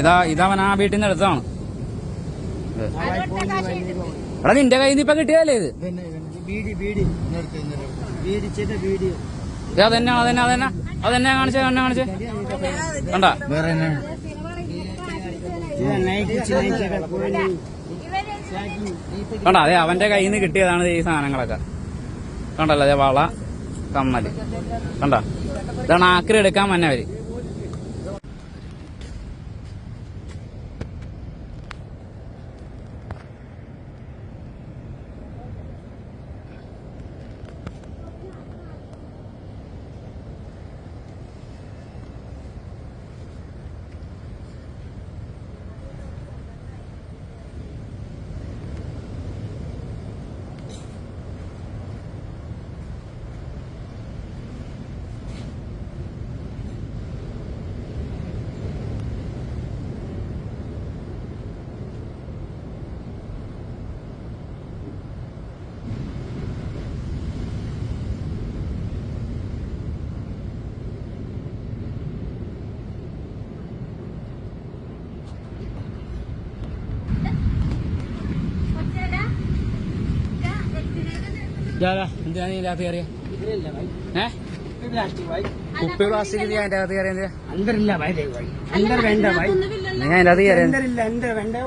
ഇതാ ഇതവൻ ആ വീട്ടിൽ നിന്ന് എടുത്തതാണ്. എടാ നിന്റെ കയ്യിൽ നിന്ന് ഇപ്പൊ കിട്ടിയതല്ലേ ഇത്? അതന്നെ അതന്നെ അതന്നെ. അതന്നെ കാണിച്ചേ എന്നെ കാണിച്ചേ. കണ്ട? വേറെ കണ്ട അതെ അവന്റെ കയ്യിൽ നിന്ന് കിട്ടിയതാണ് ഈ സാധനങ്ങളൊക്കെ. കണ്ടല്ലോ അതെ വള കമ്മൽ. കണ്ട? ഇതാണ് ആക്രി എടുക്കാൻ മന്നവര്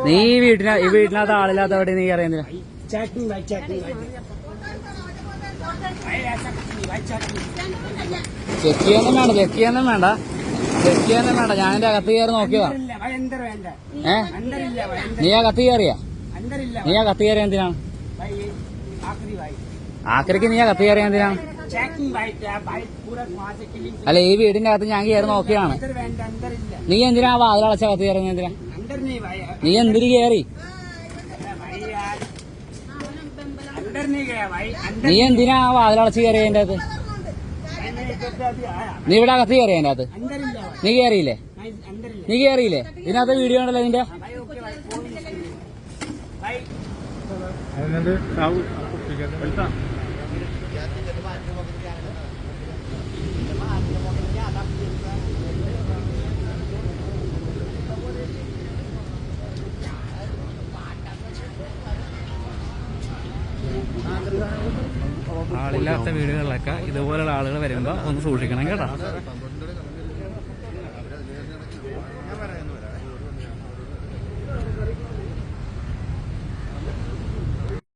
നീ ലാഭ വീട്ടിന ഈ വീട്ടിനകത്ത് ആളില്ലാത്ത ആളില്ലാത്തവിടെ നീ കയറിയ ചെക്ക് ചെയ്യാനും വേണ്ട ചെക്ക് ചെയ്യാനും വേണ്ട ചെക്ക് ചെയ്യാനും വേണ്ട. ഞാൻ എന്റെ അകത്ത് കയറി നോക്കിയതാ. ഏ? നീ ആ കത്ത് കയറിയാ നീ ആ കത്ത് കയറിയ എന്തിനാണ് ആക്രയ്ക്ക് നീ കത്തി കയറിയാ എന്തിനാ? അല്ല ഈ വീടിന്റെ അകത്ത് ഞാൻ കയറി നോക്കിയാണ് നീ എന്തിനാ വാതിലടച്ച കത്തി കയറുന്ന എന്തിനാ? നീ എന്തിനു കയറി? നീ എന്തിനാ വാതിലടച്ച് കയറിയ എന്റെ അകത്ത്? നീ ഇവിടെ അകത്ത് കയറിയ എന്റെ അകത്ത്? നീ കയറിയില്ലേ? നീ കയറിയില്ലേ? ഇതിനകത്ത് വീഡിയോ ഉണ്ടല്ലോ നിന്റെ? അതിനകത്ത് ആളില്ലാത്ത വീടുകളിലൊക്കെ ഇതുപോലുള്ള ആളുകൾ വരുമ്പോ ഒന്ന് സൂക്ഷിക്കണം കേട്ടോ.